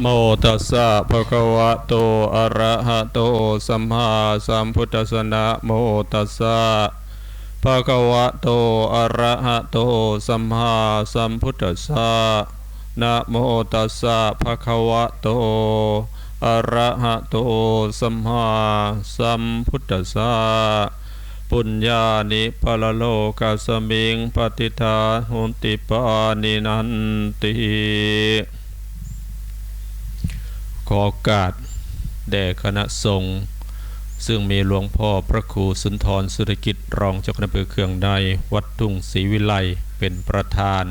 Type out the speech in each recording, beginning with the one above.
โมตัสสะภะคะวะโตอะระหะโตสัมมาสัมพุทธัสสะนะโมตัสสะภะคะวะโตอะระหะโตสัมมาสัมพุทธัสสะนะโมตัสสะภะคะวะโตอะระหะโตสัมมาสัมพุทธัสสะปุญญานิปะละโลกัสมิงปฏิทาหุติปานินันติ อโอกาส แด่คณะสงฆ์ซึ่งมีหลวงพ่อพระครูสุนทรสุรกิจรองเจ้าคณะอำเภอเคืองในวัดทุ่งศรีวิไลเป็นประธาน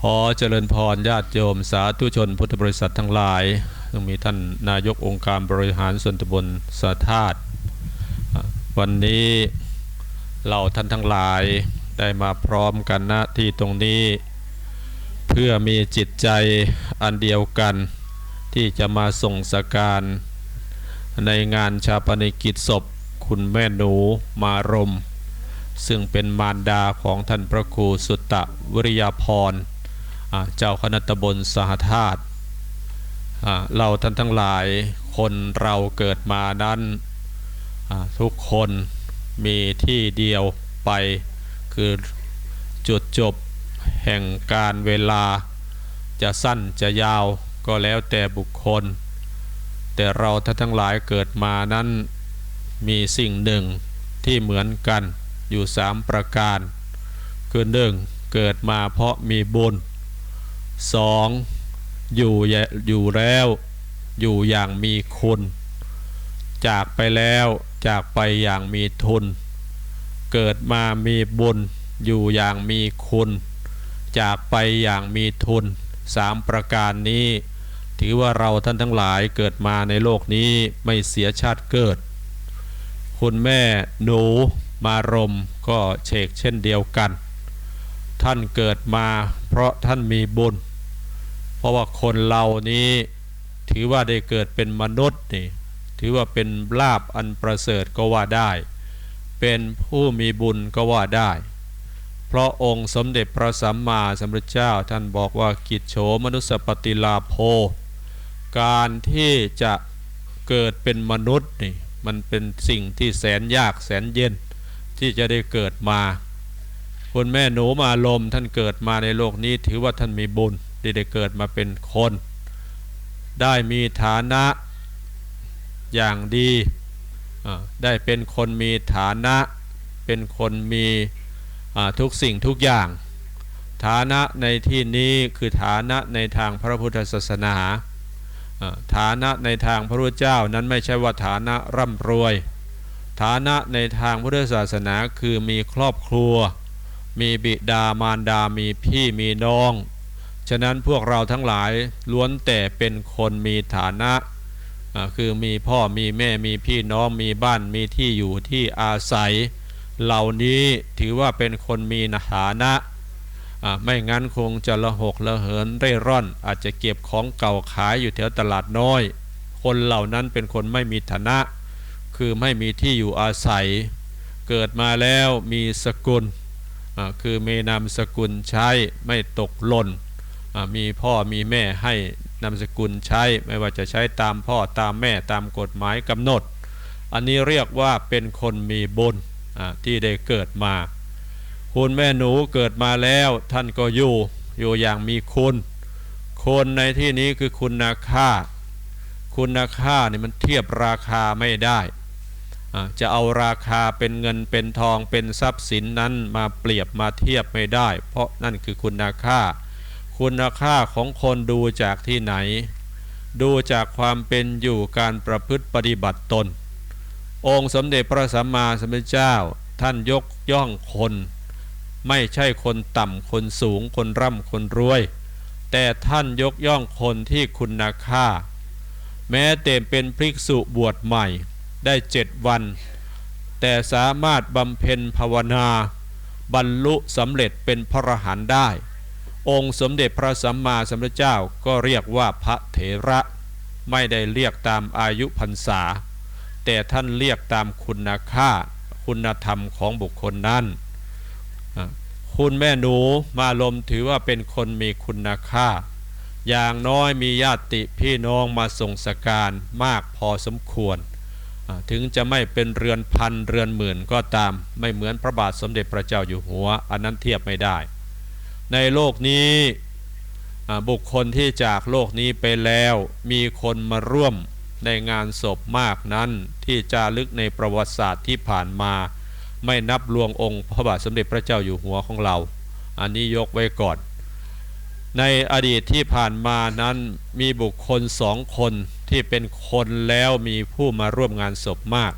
ขอเจริญพรญาติโยมสาธุชนพุทธบริษัททั้งหลาย ซึ่งมีท่านนายกองค์การบริหารส่วนตำบลสาธาตวันนี้เราท่านทั้งหลายได้มาพร้อมกันณที่ตรงนี้ เพื่อมีจิตใจอันเดียวกัน ที่จะมาส่งสการในงานชาปนกิจศพ คุณแม่หนูมารม ซึ่งเป็นมารดาของท่านพระครูสุตตะวิริยาพรเจ้าคณะตำบลสหธาตุเราท่านทั้งหลายคนเราเกิดมานั้นทุกคนมีที่เดียวไป คือจุดจบแห่งการเวลาจะสั้นจะยาว ก็แล้วแต่บุคคล แต่เราท่านทั้งหลายเกิดมานั้นมีสิ่งหนึ่งที่เหมือนกันอยู่สามประการ คือหนึ่งเกิดมาเพราะมีบุญสองอยู่อยู่แล้วอยู่อย่างมีคุณ จากไปแล้วจากไปอย่างมีทุน เกิดมามีบุญ อยู่อย่างมีคุณ จากไปอย่างมีทุนสามประการนี้ ถือว่าเราท่านทั้งหลายเกิดมาในโลกนี้ไม่เสียชาติเกิด คุณแม่หนูมารมก็เชกเช่นเดียวกัน ท่านเกิดมาเพราะท่านมีบุญ เพราะว่าคนเรานี้ถือว่าได้เกิดเป็นมนุษย์นี่ถือว่าเป็นลาบอันประเสริฐก็ว่าได้ เป็นผู้มีบุญก็ว่าได้ เพราะองค์สมเด็จพระสัมมาสัมพุทธเจ้าท่านบอกว่ากิจโฉมนุสปฏิลาโภ การที่จะเกิดเป็นมนุษย์นี่มันเป็นสิ่งที่แสนยากแสนเย็นที่จะได้เกิดมาคุณแม่หนูมาลมท่านเกิดมาในโลกนี้ถือว่าท่านมีบุญที่ได้เกิดมาเป็นคน ได้มีฐานะอย่างดีได้เป็นคนมีฐานะ เป็นคนมีทุกสิ่งทุกอย่าง ฐานะในที่นี้คือฐานะในทางพระพุทธศาสนา ฐานะในทางพระพุทธเจ้านั้นไม่ใช่ว่าฐานะร่ำรวย ฐานะในทางพุทธศาสนาคือมีครอบครัว มีบิดามารดามีพี่มีน้อง ฉะนั้นพวกเราทั้งหลายล้วนแต่เป็นคนมีฐานะคือมีพ่อมีแม่มีพี่น้องมีบ้านมีที่อยู่ที่อาศัย เหล่านี้ถือว่าเป็นคนมีฐานะ ไม่งั้นคงจะละหกละเหินเร่ร่อน อาจจะเก็บของเก่าขายอยู่แถวตลาดน้อย คนเหล่านั้นเป็นคนไม่มีฐานะ คือไม่มีที่อยู่อาศัย เกิดมาแล้วมีสกุลคือมีนามสกุลใช้ไม่ตกหล่นมีพ่อมีแม่ให้นามสกุลใช้ไม่ว่าจะใช้ตามพ่อตามแม่ตามกฎหมายกำหนด อันนี้เรียกว่าเป็นคนมีบุญที่ได้เกิดมา คุณแม่หนูเกิดมาแล้วท่านก็อยู่ อยู่อย่างมีคุณ คนในที่นี้คือคุณนาค่า คุณนาค่านี่มันเทียบราคาไม่ได้จะเอาราคาเป็นเงินเป็นทองเป็นทรัพย์สินนั้นมาเปรียบมาเทียบไม่ได้ เพราะนั่นคือคุณค่า คุณค่าของคนดูจากที่ไหน ดูจากความเป็นอยู่การประพฤติปฏิบัติตน องค์สมเด็จพระสัมมาสัมพุทธเจ้า ท่านยกย่องคน ไม่ใช่คนต่ำคนสูงคนร่ำคนรวย แต่ท่านยกย่องคนที่คุณค่า แม้แต่เป็นภิกษุบวชใหม่ได้เจ็ดวัน แต่สามารถบำเพ็ญภาวนา บรรลุสำเร็จเป็นพระอรหันต์ได้ องค์สมเด็จพระสัมมาสัมพุทธเจ้าก็เรียกว่าพระเถระ ไม่ได้เรียกตามอายุพรรษา แต่ท่านเรียกตามคุณค่า คุณธรรมของบุคคลนั้น คุณแม่หนูมาลมถือว่าเป็นคนมีคุณค่า อย่างน้อยมีญาติพี่น้องมาส่งสการมากพอสมควร ถึงจะไม่เป็นเรือนพันเรือนหมื่นก็ตามไม่เหมือนพระบาทสมเด็จพระเจ้าอยู่หัว อันนั้นเทียบไม่ได้ ในโลกนี้บุคคลที่จากโลกนี้ไปแล้วมีคนมาร่วมในงานศพมากนั้นที่จารึกในประวัติศาสตร์ที่ผ่านมา ไม่นับรวงองค์พระบาทสมเด็จพระเจ้าอยู่หัวของเรา อันนี้ยกไว้ก่อน ในอดีตที่ผ่านมานั้นมีบุคคลสองคนที่เป็นคนแล้วมีผู้มาร่วมงานศพมาก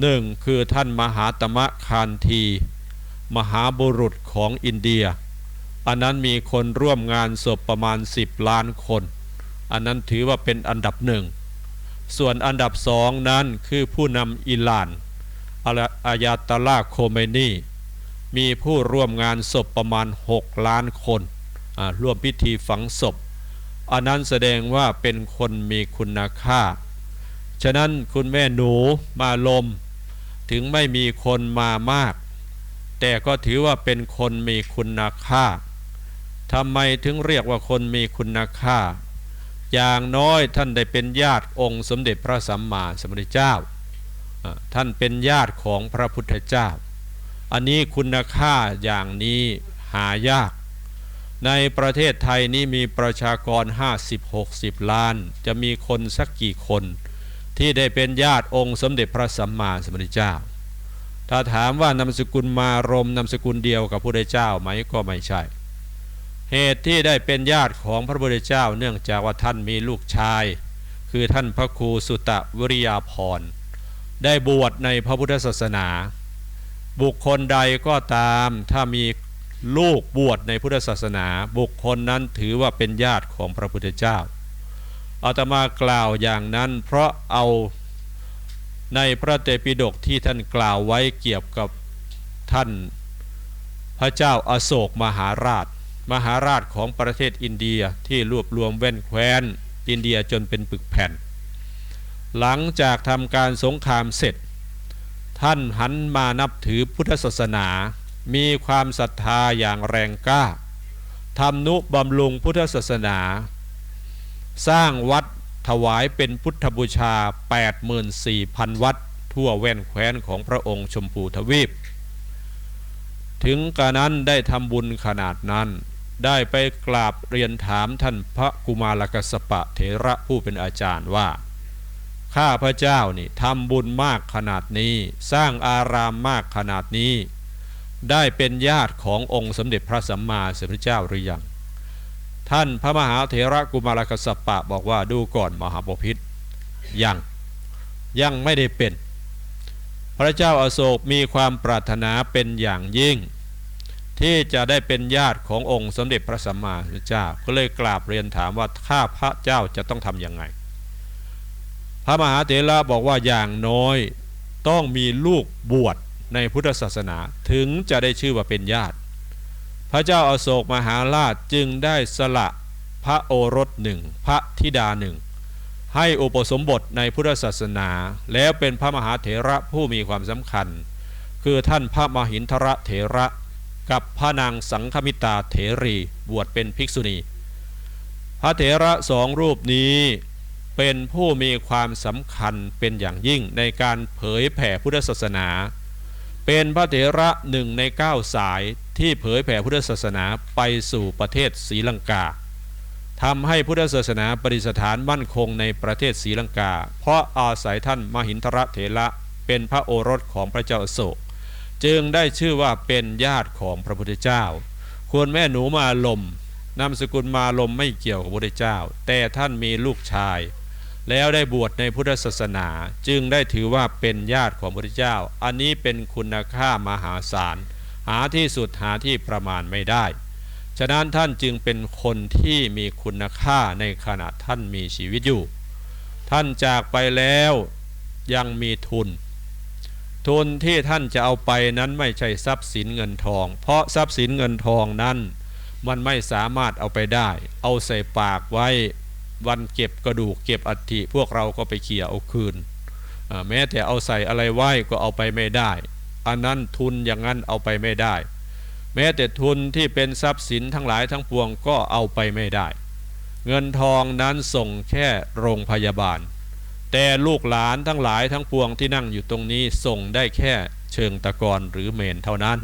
หนึ่งคือท่านมหาตมะคานที มหาบุรุษของอินเดีย อันนั้นมีคนร่วมงานศพประมาณ 10 ล้านคน อันนั้นถือว่าเป็นอันดับหนึ่ง ส่วนอันดับสองนั้นคือผู้นำอิหร่าน อายาตลาโคเมนีมีผู้ร่วมงานศพประมาณ 6 ล้านคนร่วมพิธีฝังศพ อันนั้นแสดงว่าเป็นคนมีคุณค่า ฉะนั้นคุณแม่หนูมาลม ถึงไม่มีคนมามาก แต่ก็ถือว่าเป็นคนมีคุณค่าทำไมถึงเรียกว่าคนมีคุณค่า อย่างน้อยท่านได้เป็นญาติองค์สมเด็จพระสัมมาสัมพุทธเจ้า ท่านเป็นญาติของพระพุทธเจ้า อันนี้คุณค่าอย่างนี้หายาก ในประเทศไทยนี้มีประชากร 50-60 ล้าน จะมีคนสักกี่คน ที่ได้เป็นญาติองค์สมเด็จพระสัมมาสัมพุทธเจ้า ถ้าถามว่านามสกุลมารมนามสกุลเดียวกับพระพุทธเจ้าไหมก็ไม่ใช่ เหตุที่ได้เป็นญาติของพระพุทธเจ้า เนื่องจากว่าท่านมีลูกชาย คือท่านพระครูสุตะวิริยาพร ได้บวชในพระพุทธศาสนา บุคคลใดก็ตามถ้ามีลูกบวชในพุทธศาสนา บุคคลนั้นถือว่าเป็นญาติของพระพุทธเจ้าอาตมากล่าวอย่างนั้นเพราะเอาในพระเตปิฎกที่ท่านกล่าวไว้เกี่ยวกับท่านพระเจ้าอาโศกมหาราช มหาราชของประเทศอินเดียที่รวบรวมแว่นแคว้น อินเดียจนเป็นปึกแผ่น หลังจากทำการสงครามเสร็จ ท่านหันมานับถือพุทธศาสนา มีความศรัทธาอย่างแรงกล้าทำนุบำรุงพุทธศาสนา สร้างวัดถวายเป็นพุทธบูชา 84,000 วัด ทั่วแว่นแคว้นของพระองค์ชมพูทวีป ถึงกระนั้นได้ทำบุญขนาดนั้น ได้ไปกราบเรียนถามท่านพระกุมารกสปะเถระผู้เป็นอาจารย์ว่า ข้าพระเจ้านี่ทำบุญมากขนาดนี้ สร้างอารามมากขนาดนี้ ได้เป็นญาติขององค์สมเด็จพระสัมมาสัมพุทธเจ้าหรือยังท่านพระมหาเถระกุมารกสปะบอกว่าดูก่อนมหาปพิธยังยังไม่ได้เป็น พระเจ้าอาโศกมีความปรารถนาเป็นอย่างยิ่ง ที่จะได้เป็นญาติขององค์สมเด็จพระสัมมาสัมพุทธเจ้าก็เลยกราบเรียนถามว่าข้าพระเจ้าจะต้องทำยังไง พระมหาเถระบอกว่าอย่างน้อยต้องมีลูกบวชในพุทธศาสนาถึงจะได้ชื่อว่าเป็นญาติ พระเจ้าอาโศกมหาราชจึงได้สละพระโอรสหนึ่งพระธิดาหนึ่งให้อุปสมบทในพุทธศาสนา แล้วเป็นพระมหาเถระผู้มีความสำคัญ คือท่านพระมหินทรเถระกับพระนางสังฆมิตาเถรีบวชเป็นภิกษุณี พระเถระสองรูปนี้ เป็นผู้มีความสำคัญเป็นอย่างยิ่งในการเผยแผ่พุทธศาสนา เป็นพระเถระหนึ่งในเก้าสายที่เผยแผ่พุทธศาสนาไปสู่ประเทศศรีลังกาทำให้พุทธศาสนาปฏิสถานมั่นคงในประเทศศรีลังกา เพราะอาศัยท่านมหินทรเถระเป็นพระโอรสของพระเจ้าโศก จึงได้ชื่อว่าเป็นญาติของพระพุทธเจ้า ควรแม่หนูมาลมนามสกุลมาลมไม่เกี่ยวกับพระพุทธเจ้า แต่ท่านมีลูกชาย แล้วได้บวชในพุทธศาสนาจึงได้ถือว่าเป็นญาติของพระพุทธเจ้า อันนี้เป็นคุณค่ามหาศาล หาที่สุดหาที่ประมาณไม่ได้ ฉะนั้นท่านจึงเป็นคนที่มีคุณค่าในขณะท่านมีชีวิตอยู่ ท่านจากไปแล้วยังมีทุน ทุนที่ท่านจะเอาไปนั้นไม่ใช่ทรัพย์สินเงินทอง เพราะทรัพย์สินเงินทองนั้น มันไม่สามารถเอาไปได้ เอาใส่ปากไว้ วันเก็บกระดูกเก็บอัฐิพวกเราก็ไปเขี่ยเอาคืน แม้แต่เอาใส่อะไรไหว้ก็เอาไปไม่ได้ อันนั้นทุนอย่างนั้นเอาไปไม่ได้ แม้แต่ทุนที่เป็นทรัพย์สินทั้งหลายทั้งปวงก็เอาไปไม่ได้ เงินทองนั้นส่งแค่โรงพยาบาล แต่ลูกหลานทั้งหลายทั้งปวงที่นั่งอยู่ตรงนี้ส่งได้แค่เชิงตะกอนหรือเมนเท่านั้น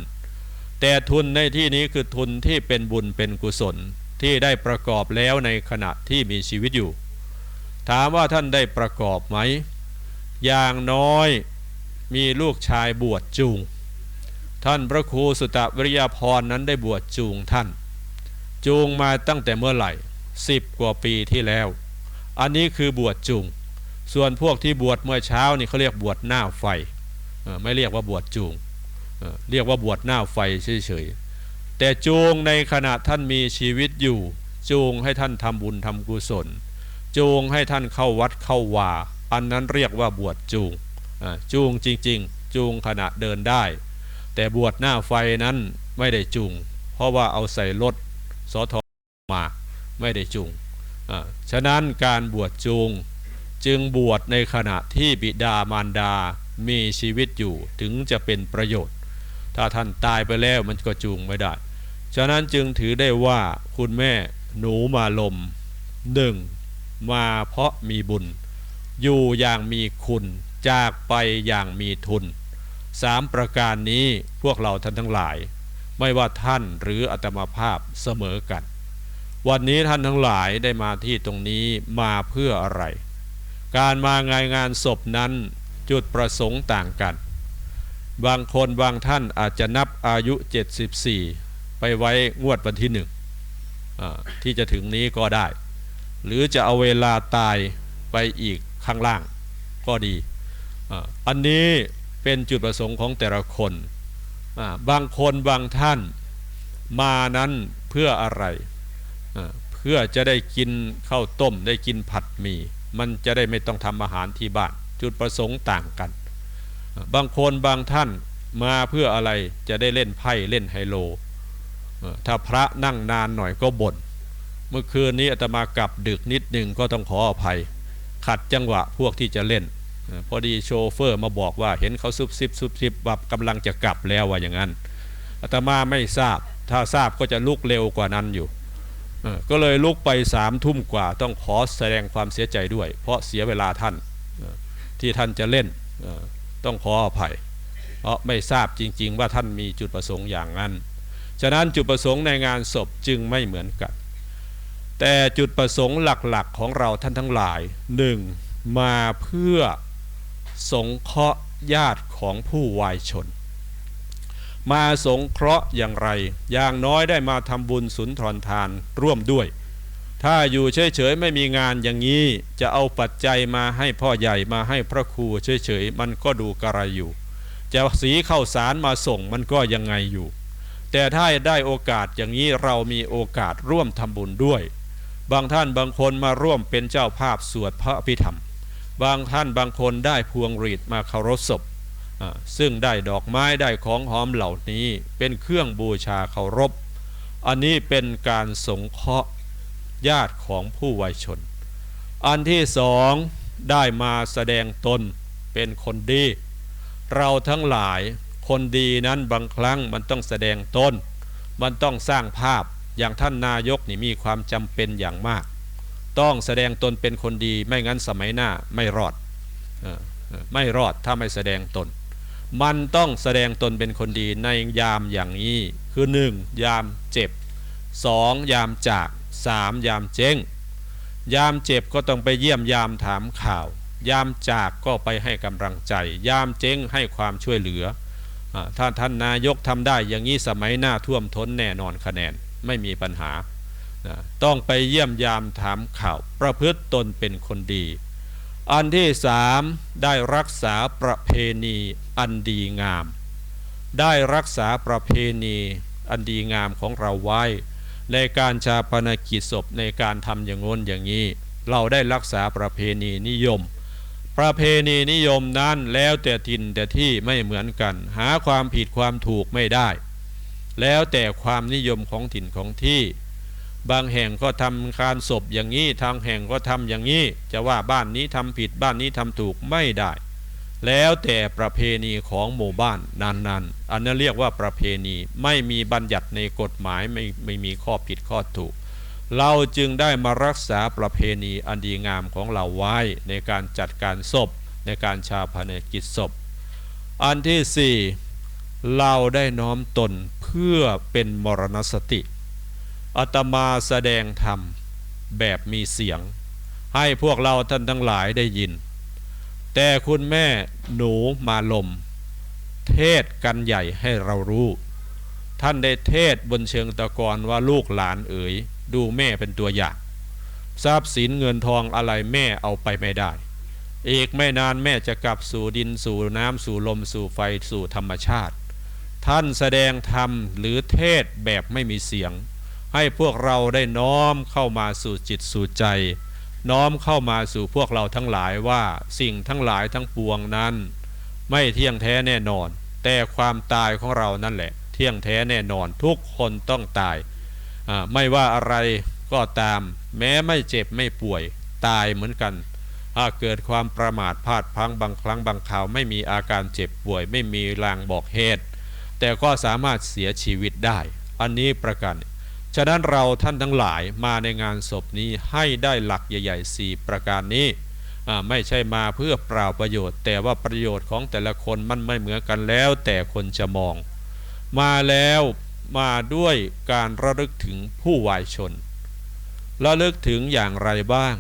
แต่ทุนในที่นี้คือทุนที่เป็นบุญเป็นกุศล ที่ได้ประกอบแล้วในขณะที่มีชีวิตอยู่ ถามว่าท่านได้ประกอบไหม อย่างน้อยมีลูกชายบวชจูง ท่านพระครูสุตวิริยพรนั้นได้บวชจูงท่าน จูงมาตั้งแต่เมื่อไหร่สิบกว่าปีที่แล้ว อันนี้คือบวชจูง ส่วนพวกที่บวชเมื่อเช้านี่เขาเรียกบวชหน้าไฟ ไม่เรียกว่าบวชจูงเอ่อเรียกว่าบวชหน้าไฟเฉยๆ แต่จูงในขณะท่านมีชีวิตอยู่ จูงให้ท่านทำบุญทำกุศล จูงให้ท่านเข้าวัดเข้าวาอันนั้นเรียกว่าบวชจูงจูงจริง ๆ จูงขณะเดินได้ แต่บวชหน้าไฟนั้นไม่ได้จูง เพราะว่าเอาใส่รถสอทอมาไม่ได้จูงฉะนั้นการบวชจูงจึงบวชในขณะที่บิดามารดา มีชีวิตอยู่ถึงจะเป็นประโยชน์ ถ้าท่านตายไปแล้วมันก็จูงไม่ได้ ฉะนั้นจึงถือได้ว่าคุณแม่หนูมาลมหนึ่งมาเพราะมีบุญ อยู่อย่างมีคุณจากไปอย่างมีทุนสามประการนี้พวกเราท่านทั้งหลาย ไม่ว่าท่านหรืออาตมาภาพเสมอกัน วันนี้ท่านทั้งหลายได้มาที่ตรงนี้มาเพื่ออะไร การมางานงานศพนั้นจุดประสงค์ต่างกัน บางคนบางท่านอาจจะนับอายุ 74 ไปไว้งวดวันที่หนึ่งที่จะถึงนี้ก็ได้ หรือจะเอาเวลาตายไปอีกข้างล่างก็ดีอ,อันนี้เป็นจุดประสงค์ของแต่ละคน บางคนบางท่านมานั้นเพื่ออะไร เพื่อจะได้กินข้าวต้มได้กินผัดหมี่มันจะได้ไม่ต้องทำอาหารที่บ้าน จุดประสงค์ต่างกัน บางคนบางท่านมาเพื่ออะไรจะได้เล่นไพ่เล่นไฮโล ถ้าพระนั่งนานหน่อยก็บ่นเมื่อคืนนี้อาตมากลับดึกนิดหนึ่งก็ต้องขออภัย ขัดจังหวะพวกที่จะเล่น พอดีโชเฟอร์มาบอกว่าเห็นเขาซุบซิบซุบซิบแบบกำลังจะกลับแล้วว่าอย่างนั้นอาตมาไม่ทราบ ถ้าทราบก็จะลุกเร็วกว่านั้นอยู่ก็เลยลุกไปสามทุ่มกว่าต้องขอแสดงความเสียใจด้วย เพราะเสียเวลาท่านที่ท่านจะเล่นต้องขออภัย เพราะไม่ทราบจริง ๆ ว่าท่านมีจุดประสงค์อย่างนั้น ฉะนั้นจุดประสงค์ในงานศพจึงไม่เหมือนกัน แต่จุดประสงค์หลักๆของเราท่านทั้งหลายหนึ่งมาเพื่อสงเคราะห์ญาติของผู้วายชน มาสงเคราะห์อย่างไร อย่างน้อยได้มาทำบุญสุนทรทานร่วมด้วย ถ้าอยู่เฉยๆไม่มีงานอย่างนี้ จะเอาปัจจัยมาให้พ่อใหญ่มาให้พระครูเฉยๆมันก็ดูกระไรอยู่ จะสีเข้าสารมาส่งมันก็ยังไงอยู่ แต่ถ้าได้โอกาสอย่างนี้เรามีโอกาสร่วมทำบุญด้วย บางท่านบางคนมาร่วมเป็นเจ้าภาพสวดพระอภิธรรม บางท่านบางคนได้พวงหรีดมาเคารพศพซึ่งได้ดอกไม้ได้ของหอมเหล่านี้เป็นเครื่องบูชาเคารพ อันนี้เป็นการสงเคราะห์ญาติของผู้วัยชน อันที่สองได้มาแสดงตนเป็นคนดี เราทั้งหลาย คนดีนั้นบางครั้งมันต้องแสดงตนมันต้องสร้างภาพอย่างท่านนายกนี่มีความจำเป็นอย่างมาก ต้องแสดงตนเป็นคนดีไม่งั้นสมัยหน้าไม่รอดไม่รอดถ้าไม่แสดงตน มันต้องแสดงตนเป็นคนดีในยามอย่างนี้คือหนึ่งยามเจ็บสองยามจากสามยามเจ๊งยามเจ็บก็ต้องไปเยี่ยมยามถามข่าว ยามจากก็ไปให้กำลังใจ ยามเจ๊งให้ความช่วยเหลือ ถ้าท่านนายกทำได้อย่างนี้สมัยหน้าท่วมท้นแน่นอนคะแนนไม่มีปัญหา ต้องไปเยี่ยมยามถามข่าว ประพฤติตนเป็นคนดี อันที่สามได้รักษาประเพณีอันดีงาม ได้รักษาประเพณีอันดีงามของเราไว้ ในการชาปนกิจศพในการทำอย่างงนอย่างนี้ เราได้รักษาประเพณีนิยม ประเพณีนิยมนั้นแล้วแต่ถิ่นแต่ที่ไม่เหมือนกัน หาความผิดความถูกไม่ได้ แล้วแต่ความนิยมของถิ่นของที่ บางแห่งก็ทำการศพอย่างนี้ทางแห่งก็ทำอย่างนี้ จะว่าบ้านนี้ทำผิดบ้านนี้ทำถูกไม่ได้ แล้วแต่ประเพณีของหมู่บ้านนั้นๆอันนั้นเรียกว่าประเพณีไม่มีบัญญัติในกฎหมายไม่ไม่มีข้อผิดข้อถูก เราจึงได้มารักษาประเพณีอันดีงามของเราไว้ในการจัดการศพในการชาพนกิจศพ อันที่สี่เราได้น้อมตนเพื่อเป็นมรณสติอาตมาแสดงธรรมแบบมีเสียง ให้พวกเราท่านทั้งหลายได้ยิน แต่คุณแม่หนูมาลม เทศกันใหญ่ให้เรารู้ ท่านได้เทศบนเชิงตะกอนว่าลูกหลานเอ๋ย ดูแม่เป็นตัวอย่าง ทรัพย์สินเงินทองอะไรแม่เอาไปไม่ได้ อีกไม่นานแม่จะกลับสู่ดินสู่น้ำสู่ลมสู่ไฟสู่ธรรมชาติ ท่านแสดงธรรมหรือเทศแบบไม่มีเสียง ให้พวกเราได้น้อมเข้ามาสู่จิตสู่ใจ น้อมเข้ามาสู่พวกเราทั้งหลายว่าสิ่งทั้งหลายทั้งปวงนั้น ไม่เที่ยงแท้แน่นอน แต่ความตายของเรานั่นแหละ เที่ยงแท้แน่นอนทุกคนต้องตาย ไม่ว่าอะไรก็ตาม แม้ไม่เจ็บไม่ป่วยตายเหมือนกันถ้าเกิดความประมาทพลาดพังบางครั้งบางคราวไม่มีอาการเจ็บป่วย ไม่มีลางบอกเหตุ แต่ก็สามารถเสียชีวิตได้ อันนี้ประกัน ฉะนั้นเราท่านทั้งหลายมาในงานศพนี้ให้ได้หลักใหญ่ๆสี่ประการนี้ไม่ใช่มาเพื่อเปล่าประโยชน์ แต่ว่าประโยชน์ของแต่ละคนมันไม่เหมือนกันแล้วแต่คนจะมอง มาแล้ว มาด้วยการระลึกถึงผู้วายชน ระลึกถึงอย่างไรบ้าง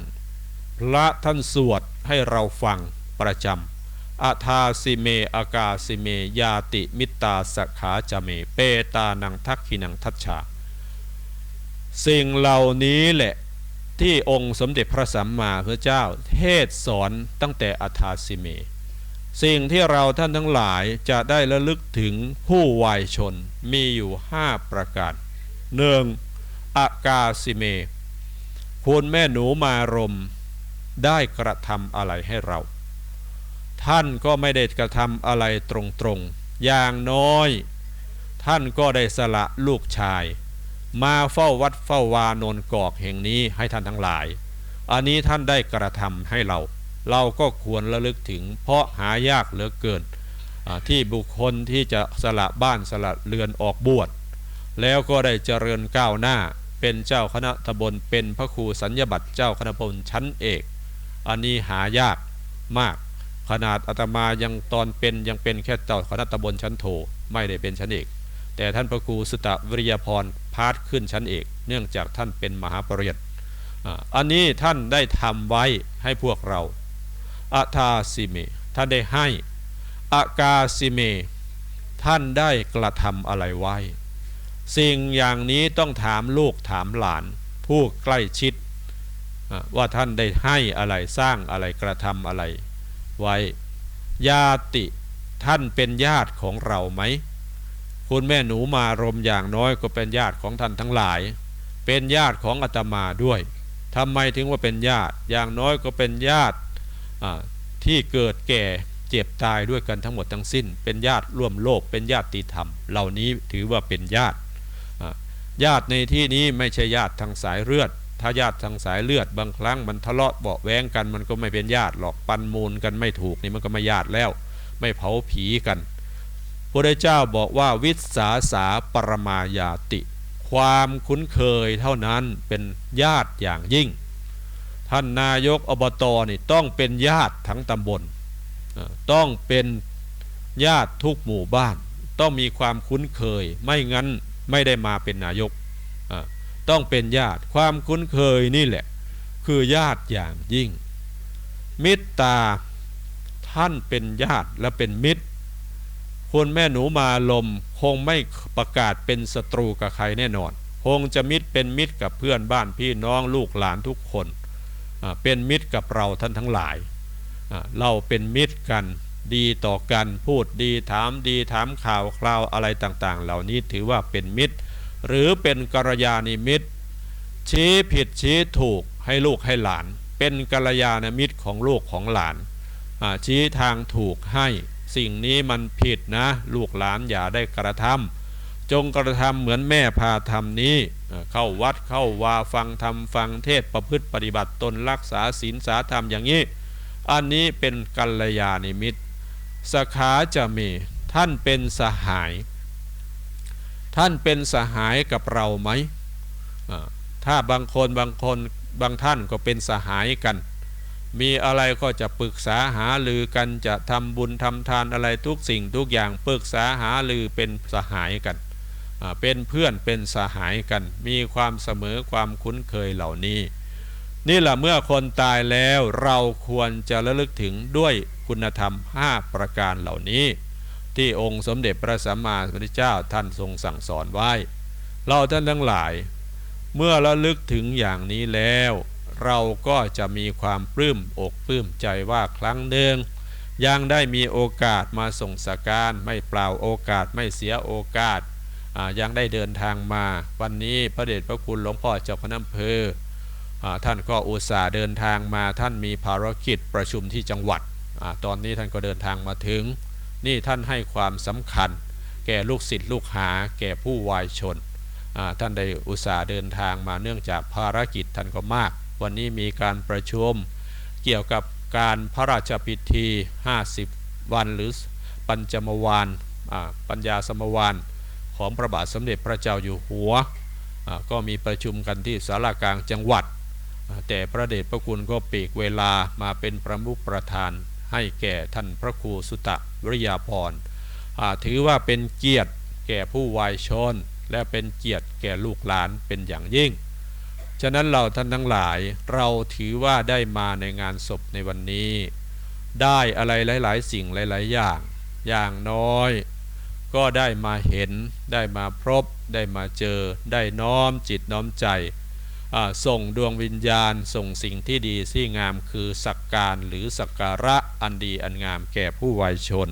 พระท่านสวดให้เราฟังประจำอาทาสิเมอากาสิเม ยาติมิตาสขาจเม เปตานังทักขินังทัชชา สิ่งเหล่านี้แหละที่องค์สมเด็จพระสัมมาพระเจ้า เทศสอนตั้งแต่อาทาสิเม สิ่งที่เราท่านทั้งหลายจะได้ระลึกถึงผู้วายชนมีอยู่ห้าประการหนึ่งอากาสิเม คุณแม่หนูมารม ได้กระทำอะไรให้เรา ท่านก็ไม่ได้กระทำอะไรตรงๆ อย่างน้อย ท่านก็ได้สละลูกชาย มาเฝ้าวัดเฝ้าวานนกอกแห่งนี้ให้ท่านทั้งหลาย อันนี้ท่านได้กระทำให้เรา เราก็ควรระลึกถึง เพราะหายากเหลือเกิน ที่บุคคลที่จะสละบ้านสละเรือนออกบวชแล้วก็ได้เจริญก้าวหน้า เป็นเจ้าคณะตำบลเป็นพระครูสัญญบัตรเจ้าคณะตำบลชั้นเอก อันนี้หายากมาก ขนาดอาตมายังตอนเป็นยังเป็นแค่เจ้าคณะตำบลชั้นโทไม่ได้เป็นชั้นเอก แต่ท่านพระครูสุตวิริยพราร์ทขึ้นชั้นเอก เนื่องจากท่านเป็นมหาปรริญญาอันนี้ท่านได้ทำไว้ให้พวกเรา อัทาสิเม ท่านได้ให้อากาสิเม ท่านได้กระทำอะไรไว้ สิ่งอย่างนี้ต้องถามลูกถามหลาน ผู้ใกล้ชิด ว่าท่านได้ให้อะไรสร้างอะไรกระทำอะไร ไว้ญาติท่านเป็นญาติของเราไหม คุณแม่หนูมารมอย่างน้อยก็เป็นญาติของท่านทั้งหลาย เป็นญาติของอาตมาด้วยทำไมถึงว่าเป็นญาติ อย่างน้อยก็เป็นญาติ ที่เกิดแก่เจ็บตายด้วยกันทั้งหมดทั้งสิ้น เป็นญาติร่วมโลกเป็นญาติธรรม เหล่านี้ถือว่าเป็นญาติญาติในที่นี้ไม่ใช่ญาติทางสายเลือด ถ้าญาติทางสายเลือดบางครั้งมันทะเลาะเบาแวงกันมันก็ไม่เป็นญาติหรอกปันมูลกันไม่ถูกนี่มันก็ไม่ญาติแล้ว ไม่เผาผีกันพระเจ้าบอกว่าวิสาสาปรมายาติ ความคุ้นเคยเท่านั้นเป็นญาติอย่างยิ่ง ท่านนายกอบตนี่ต้องเป็นญาติทั้งตำบล ต้องเป็นญาติทุกหมู่บ้าน ต้องมีความคุ้นเคย ไม่งั้นไม่ได้มาเป็นนายก ต้องเป็นญาติความคุ้นเคยนี่แหละ คือญาติอย่างยิ่ง มิตรตาท่านเป็นญาติและเป็นมิตรคุณแม่หนูมาลมคงไม่ประกาศเป็นศัตรูกับใครแน่นอน คงจะมิตรเป็นมิตรกับเพื่อนบ้านพี่น้องลูกหลานทุกคน เป็นมิตรกับเราท่านทั้งหลาย เราเป็นมิตรกันดีต่อกันพูดดีถามดีถามข่าวคราวอะไรต่างๆ เหล่านี้ถือว่าเป็นมิตร หรือเป็นกัลยาณมิตร ชี้ผิดชี้ถูกให้ลูกให้หลาน เป็นกัลยาณมิตรของลูกของหลาน ชี้ทางถูกให้สิ่งนี้มันผิดนะ ลูกหลานอย่าได้กระทำ จงกระทำเหมือนแม่พาทำนี้ เข้าวัดเข้าวาฟังธรรมฟังเทศประพฤติปฏิบัติตนรักษาศีลสาธรรมอย่างนี้ อันนี้เป็นกัลยาณมิตรสขาจะมีท่านเป็นสหาย ท่านเป็นสหายกับเราไหมถ้าบางคนบางคนบางท่านก็เป็นสหายกัน มีอะไรก็จะปรึกษาหารือกันจะทำบุญทำทานอะไรทุกสิ่งทุกอย่างปรึกษาหารือเป็นสหายกัน เป็นเพื่อนเป็นสหายกัน มีความเสมอความคุ้นเคยเหล่านี้ นี่แหละเมื่อคนตายแล้วเราควรจะระลึกถึงด้วยคุณธรรม 5 ประการเหล่านี้ ที่องค์สมเด็จพระสัมมาสัมพุทธเจ้าท่านทรงสั่งสอนไว้ เราท่านทั้งหลาย เมื่อระลึกถึงอย่างนี้แล้ว เราก็จะมีความปลื้มอกปลื้มใจว่าครั้งหนึ่งยังได้มีโอกาสมาส่งสการไม่เปล่าโอกาสไม่เสียโอกาสอ่า ยังได้เดินทางมา วันนี้พระเดชพระคุณหลวงพ่อเจ้าคณะอำเภอท่านก็อุตส่าห์เดินทางมาท่านมีภารกิจประชุมที่จังหวัดอตอนนี้ท่านก็เดินทางมาถึง นี่ท่านให้ความสำคัญ แก่ลูกศิษย์ลูกหา แก่ผู้วายชน ท่านได้อุตส่าห์เดินทางมาเนื่องจากภารกิจท่านก็มาก วันนี้มีการประชุม เกี่ยวกับการพระราชพิธี 50 วันหรือปัญจมวานปัญญาสมวาน ของพระบาทสมเด็จพระเจ้าอยู่หัว ก็มีประชุมกันที่สารากลางจังหวัด แต่พระเดชพระคุณก็ปีกเวลามาเป็นประมุขประธาน ให้แก่ท่านพระครูสุตะวริยาพรถือว่าเป็นเกียรติแก่ผู้วายชน และเป็นเกียรติแก่ลูกหลานเป็นอย่างยิ่ง ฉะนั้นเราท่านทั้งหลายเราถือว่าได้มาในงานศพในวันนี้ ได้อะไรหลาย ๆ สิ่งหลาย ๆ อย่าง อย่างน้อย ก็ได้มาเห็น ได้มาพบ ได้มาเจอ ได้น้อมจิตน้อมใจ ส่งดวงวิญญาณ ส่งสิ่งที่ดีที่งามคือสักการหรือสักการะอันดีอันงามแก่ผู้วายชน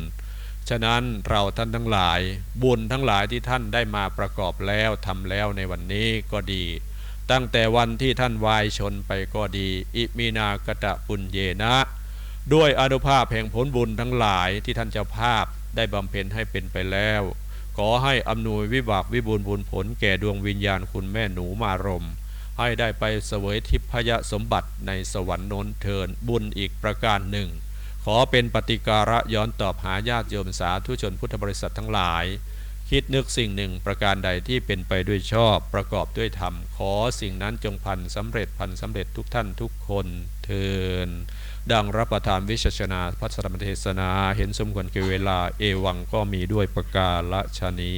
ฉะนั้นเราท่านทั้งหลาย บุญทั้งหลายที่ท่านได้มาประกอบแล้วทำแล้วในวันนี้ก็ดี ตั้งแต่วันที่ท่านวายชนไปก็ดี อิมินากตะปุญเยนะ ด้วยอนุภาพแห่งผลบุญทั้งหลายที่ท่านเจ้าภาพ ได้บำเพ็ญให้เป็นไปแล้ว ขอให้อำนวยวิบากวิบูรณ์บุญผลแก่ดวงวิญญาณคุณแม่หนูมารม ให้ได้ไปเสวยทิพยสมบัติในสวรรค์นนเทินบุญอีกประการหนึ่ง ขอเป็นปฏิการะย้อนตอบหาญาติโยมสาธุชนพุทธบริษัททั้งหลาย คิดนึกสิ่งหนึ่งประการใดที่เป็นไปด้วยชอบประกอบด้วยธรรม ขอสิ่งนั้นจงพันสำเร็จพันสำเร็จทุกท่านทุกคนเทินดังรับประทานวิชชนาพัสรมเทศนา เห็นสมควรกี่เวลาเอวังก็มีด้วยประกาศชนี